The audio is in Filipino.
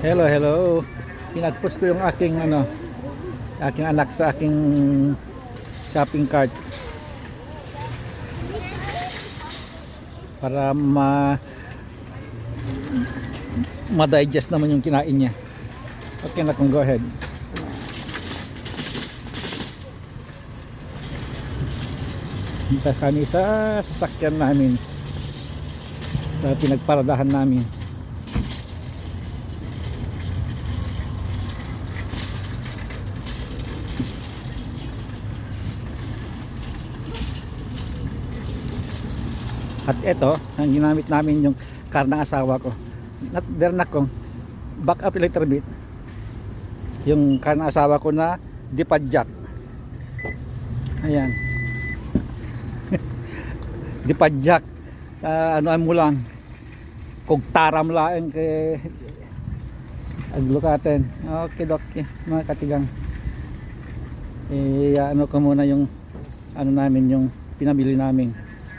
Hello, hello. Pinagpost ko yung aking ano, aking anak sa aking shopping cart. Para ma ma-digest naman yung kinain niya. Okay na kung go ahead. Punta kami sa sasakyan namin sa pinagparadahan namin. At ito, ang ginamit namin yung car ng asawa ko. There na kong back up little bit. Yung car ng asawa ko na dipadjak. Ayan. dipadjak. Uh, ano mo lang. Kung taram laeng kay aglukaten. Okay, okay. Mga katigang. Eh, ano ko muna yung ano namin yung pinabili namin.